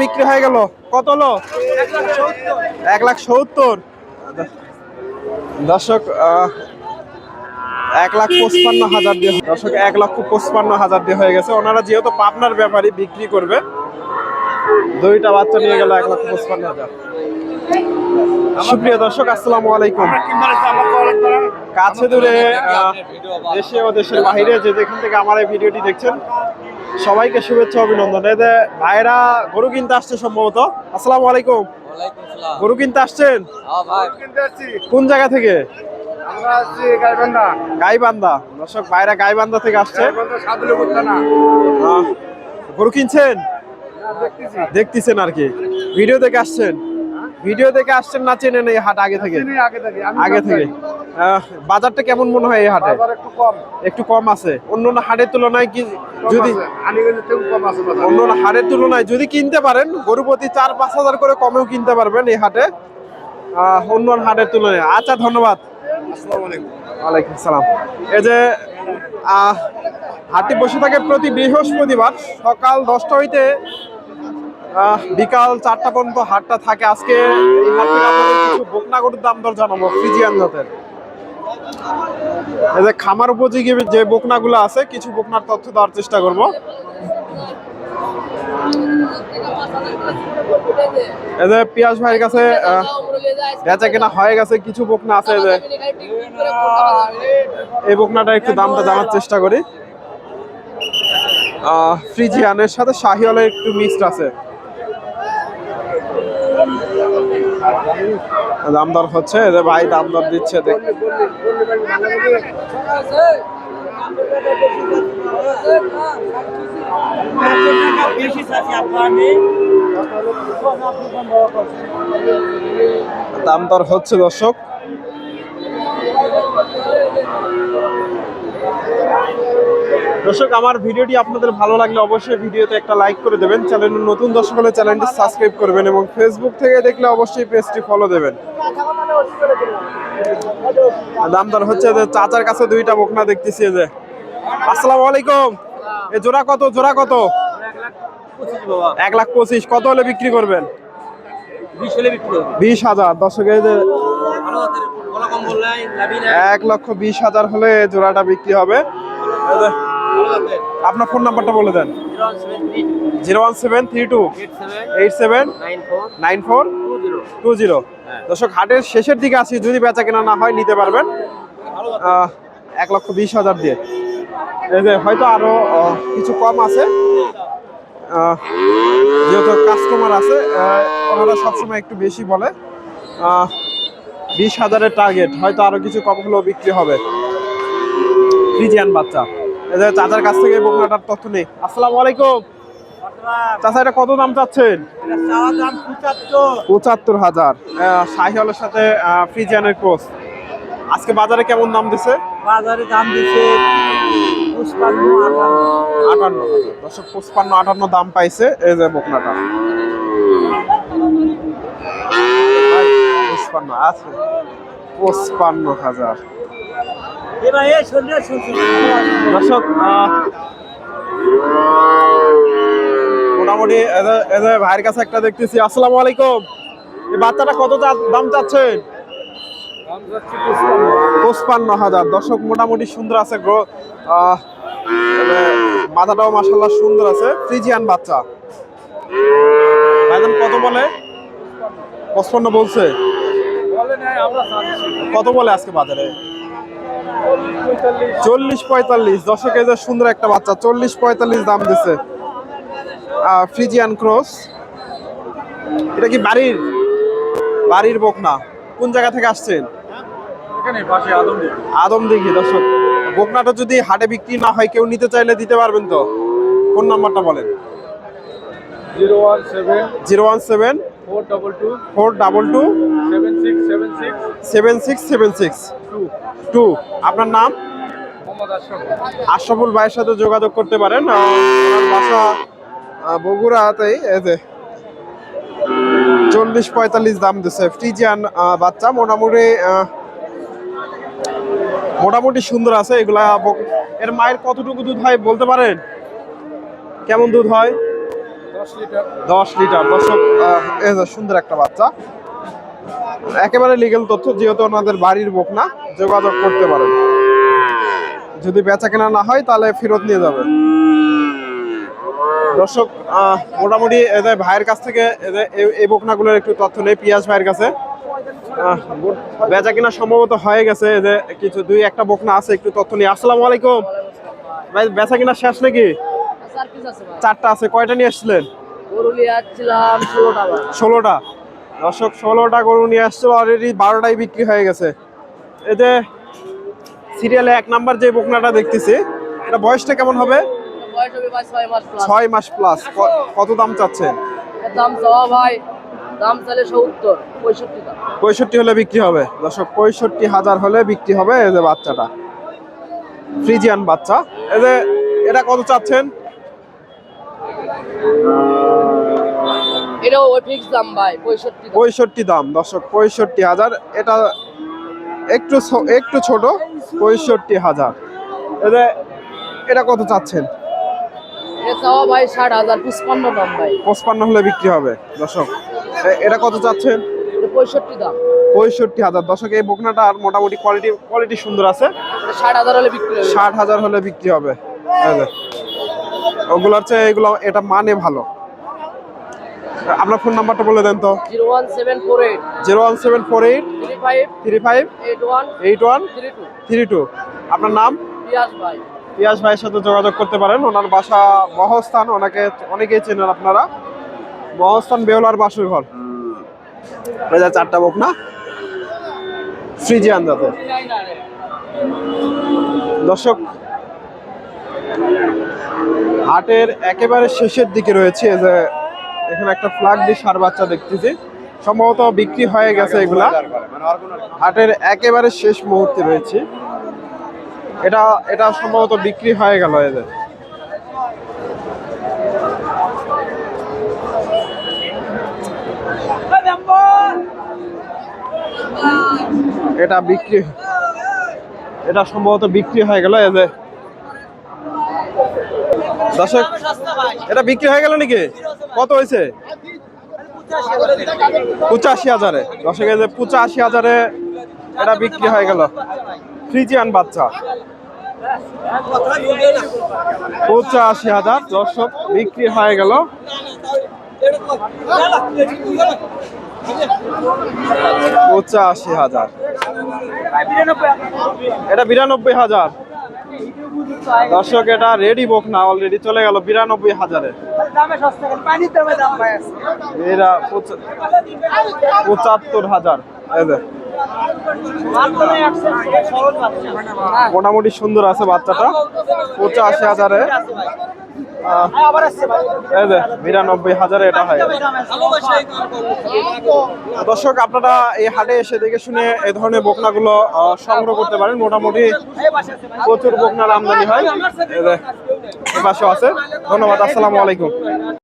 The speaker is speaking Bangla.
বিক্রি হয়ে গেল। কত হলো? এক লাখ সত্তর। দর্শক এক লাখ পঁচপান্ন হাজার দিয়ে দর্শক, এক লক্ষ পঁচপান্ন হাজার দিয়ে হয়ে গেছে। ওনারা যেহেতু পাবনার ব্যাপারই বিক্রি করবে, দুইটা বাচ্চা নিয়ে গেল এক লক্ষ পঁচপান্ন হাজার। সুপ্রিয় দর্শক, আসসালামু আলাইকুম। কাছে দূরে দেশে ও দেশের বাইরে যে যেখান থেকে আমার এই ভিডিওটি দেখছেন সবাইকে শুভেচ্ছা অভিনন্দন। যে ভাইরা গরু কিনতে আসছে সম্ভবত। আসসালামু আলাইকুম। ওয়ালাইকুম গরু কিনতে আসছেন? হ্যাঁ কোন জায়গা থেকে? গাইবান্ধা। গাইবান্ধা। দর্শক ভাইরা গাইবান্ধা থেকে আসছে। গরু কিনছেন? দেখতেছেন আর কি। ভিডিও দেখে আসছেন? ভিডিও দেখে আসছেন না চেনেন এই হাট আগে থেকে? আগে থেকে। বাজারটা কেমন মনে হয় এই হাটে? একটু কম। একটু কম আছে। অন্য অন্য হাটের তুলনায় কি যদি। অন্য হাটের তুলনায় যদি কিনতে পারেন গরু প্রতি চার পাঁচ হাজার করে কমেও কিনতে পারবেন এই হাটে। আহ, অন্য অন্য হাটের তুলনায়। আচ্ছা ধন্যবাদ। ওয়ালাইকুম সালাম এই যে হাটটি বসে থাকে প্রতি বৃহস্পতিবার সকাল দশটা হইতে বিকাল চারটা পর্যন্ত হাটটা থাকে। আজকে এই হাট কিছু বকনা গরুর দাম দর জানাব ফ্রিজিয়ান জাতের। এই যে খামার উপযোগী যে বকনাগুলো আছে, কিছু বকনার তথ্য দেওয়ার চেষ্টা করব। এই যে পিয়াস ভাইয়ের কাছে বেচা কেনা হয়ে গেছে, কিছু বকনা আছে এই যে। এই বকনাটা একটু দামটা জানার চেষ্টা করি। ফ্রিজিয়ানের সাথে শাহিওয়ালের একটু মিক্সড আছে। দাম দর হচ্ছে এদের ভাই দাম দর দিচ্ছে দেখ। দাম দর হচ্ছে দর্শক। দর্শক আমার ভিডিওটি আপনাদের ভালো লাগলে অবশ্যই ভিডিওতে একটা লাইক করে দেবেন। চ্যানেল নতুন দর্শক হলে চ্যানেলটি সাবস্ক্রাইব করবেন এবং ফেসবুক থেকে দেখলে অবশ্যই পেজটি ফলো দেবেন। দাম দর হচ্ছে যে চাচার কাছে দুইটা বকনা দেখতেছি যে। আসসালামু আলাইকুম। এ জোড়া কত? জোড়া কত? এক লাখ পঁচিশ। কত হলে বিক্রি করবেন? বিশ হাজার। দর্শক এই যে এক লক্ষ বিশ হাজার হলে জোড়াটা বিক্রি হবে। আপনার ফোন নাম্বারটা বলে দেন। Zero one seven three two. Eight seven nine four two zero. দর্শক, হাটের শেষের দিকে আসি, যদি বেচা কেনা না হয় নিতে পারবেন। এক লক্ষ বিশ হাজার দিয়ে। হয়তো আরও কিছু কম আছে। যেহেতু কাস্টমার আছে ওনারা সবসময় একটু বেশি বলে। বিশ হাজারের টার্গেট হয়তো আরও কিছু কম হলেও বিক্রি হবে। ফ্রিজিয়ান বাচ্চা। এই যে চাচার কাছ থেকে বকনাটার তথ্য নেই। আসসালামু আলাইকুম। চাচা এটা কত দাম চাচ্ছেন? পঁচাত্তর। হাজার। শাহিওয়ালের সাথে ফ্রিজিয়ানের ক্রস আজকে বাজারে কেমন দাম দিছে? বাজারে দাম দিচ্ছে পুষ্পান্ন আটান্ন। দশক পঁচপান্ন আটান্ন দাম পাইছে এই যে বকনাটা। পঁচপান্ন আছে। পঁচপান্ন হাজার। দর্শক মোটামুটি ভাইয়ের কাছে একটা দেখতেছি। আসসালামু আলাইকুম। এই বাচ্চাটা কত দাম চাচ্ছেন? পঁচপান্ন হাজার। দর্শক মোটামুটি সুন্দর আছে গ্রো মাথাটাও মাসাল্লাহ সুন্দর আছে। ফ্রিজিয়ান বাচ্চা। ভাইজান কত বলে? পঁচপান্ন বলছে। কত বলে আজকে বাজারে? চল্লিশ পঁয়তাল্লিশ। দশকে যে সুন্দর একটা বাচ্চা চল্লিশ পঁয়তাল্লিশ দাম দিছে। ফ্রিজিয়ান ক্রস এটা কি বাড়ির? বাড়ির বকনা। কোন জায়গা থেকে আসছেন? এখানে আদম দিঘি দর্শক। বকনাটা যদি হাটে বিক্রি না হয় কেউ নিতে চাইলে দিতে পারবেন তো? ফোন নাম্বারটা বলেন। Zero one seven zero one seven four double two four double two seven six seven six seven six seven six two. Two. আপনার নাম? আশরাফুল। ভাইয়ের সাথে যোগাযোগ করতে পারেন। ওনার বাসা বগুড়াতেই যে চল্লিশ পঁয়তাল্লিশ দাম দিচ্ছে ফ্রিজিয়ান বাচ্চা। মোটামুটি মোটামুটি সুন্দর আছে এগুলা। এর মায়ের কতটুকু দুধ হয় বলতে পারেন? কেমন দুধ হয়? দশ লিটার। দর্শক সুন্দর একটা বাচ্চা। একেবারে লিগেল তথ্য, যেহেতু ওনাদের বাড়ির বোক না, যোগাযোগ করতে পারেন। যদি বেচা কেনা না হয়, তাহলে ফেরত নিয়ে যাবে দর্শক মোটামুটি এদের ভাইয়ের কাছ থেকে এদের এই- বকনাগুলোর একটু তথ্য নেই পিয়াস ভাইয়ের কাছে। বেচা কিনা সম্ভবত হয়ে গেছে এদের কিছু দুই একটা বকনা আছে, একটু তথ্য নিয়ে। আসসালামু আলাইকুম। ভাই, বেচা কিনা শেষ নাকি? চারটা আছে কয়টা নিয়ে আসছিলেন? গরু নিয়ে যাচ্ছিলাম ষোলোটা দর্শক ষোলোটা গরু নিয়ে আসছিল অলরেডি বারোটাই বিক্রি হয়ে গেছে। এতে সিরিয়ালে এক নাম্বার যে বকনাটা দেখতেছি এটা বয়সটা কেমন হবে? বয়স হবে ভাই ছয় মাস প্লাস ছয় মাস প্লাস কত দাম চাচ্ছেন? দাম চাওয়া ভাই দাম চাইলে সত্তর পঁয়ষট্টি দাম। পঁয়ষট্টি হলে বিক্রি হবে। দর্শক পঁয়ষট্টি হাজার হলে বিক্রি হবে এই যে বাচ্চাটা। ফ্রিজিয়ান বাচ্চা। এই যে এটা কত চাচ্ছেন? এটাও ওই ফিক্স দাম ভাই পঁয়ষট্টি দাম। পঁয়ষট্টি দাম দর্শক পঁয়ষট্টি হাজার। এটা একটু একটু ছোট পঁয়ষট্টি হাজার। এতে এটা কত চাচ্ছেন? এটা চাওয়া ভাই ষাট হাজার পুষ্পান্ন দাম ভাই। পঁচপান্ন হলে বিক্রি হবে দর্শক। এটা কত চাচ্ছেন? পঁয়ষট্টি দাম। পঁয়ষট্টি হাজার। দর্শক এই বকনাটার মোটামুটি কোয়ালিটি কোয়ালিটি সুন্দর আছে। ষাট হাজার হলে বিক্রি হবে। ষাট হাজার হলে বিক্রি হবে। ওগুলোর চেয়ে এগুলো এটা মানে ভালো। আপনার ফোন নাম্বারটা বলে দেন তো। Zero one seven four eight. Zero one seven four eight three five three five eight one eight one three two. Three two. আপনার নাম? পিয়াস ভাই। পিয়াস ভাইয়ের সাথে যোগাযোগ করতে পারেন। ওনার বাসা মহস্থান ওনাকে অনেকেই চেনেন আপনারা। মহস্থান বেওলার বাসুর ঘর যে চারটা বুক না? ফ্রিজিয়ান জাতের। দর্শক হাটের একেবারে শেষের দিকে রয়েছে। যে এখানে একটা ফ্ল্যাগ দিয়ে সার বাচ্চা দেখতেছি। সম্ভবত বিক্রি হয়ে গেছে এগুলা। হাটের একেবারে শেষ মুহূর্তে রয়েছে। এটা এটা সম্ভবত বিক্রি হয়ে গেল এদের এটা বিক্রি, এটা সম্ভবত বিক্রি হয়ে গেল এদের দর্শক, এটা বিক্রি হয়ে গেল নাকি? কত হয়েছে? পঁচাশি হাজারে। দর্শক, এই যে পঁচাশি হাজারে এটা বিক্রি হয়ে গেল। ফ্রিজিয়ান বাচ্চা। পঁচাশি হাজার দর্শক, বিক্রি হয়ে গেল। পঁচাশি হাজার। এটা বিরানব্বই হাজার। দর্শক, এটা রেডি বোক না অলরেডি চলে গেল বিরানব্বই হাজারে। এরা পঁচাত্তর হাজার মোটামুটি সুন্দর আছে বাচ্চাটা। পঁচাশি হাজারে। বিরানব্বই হাজারে এটা হয়। দর্শক আপনারা এই হাটে এসে দেখে শুনে এ ধরনের বকনাগুলো সংগ্রহ করতে পারেন। মোটামুটি প্রচুর বকনার আমদানি হয়। যে, পাশেও আছে। ধন্যবাদ আসসালামু আলাইকুম।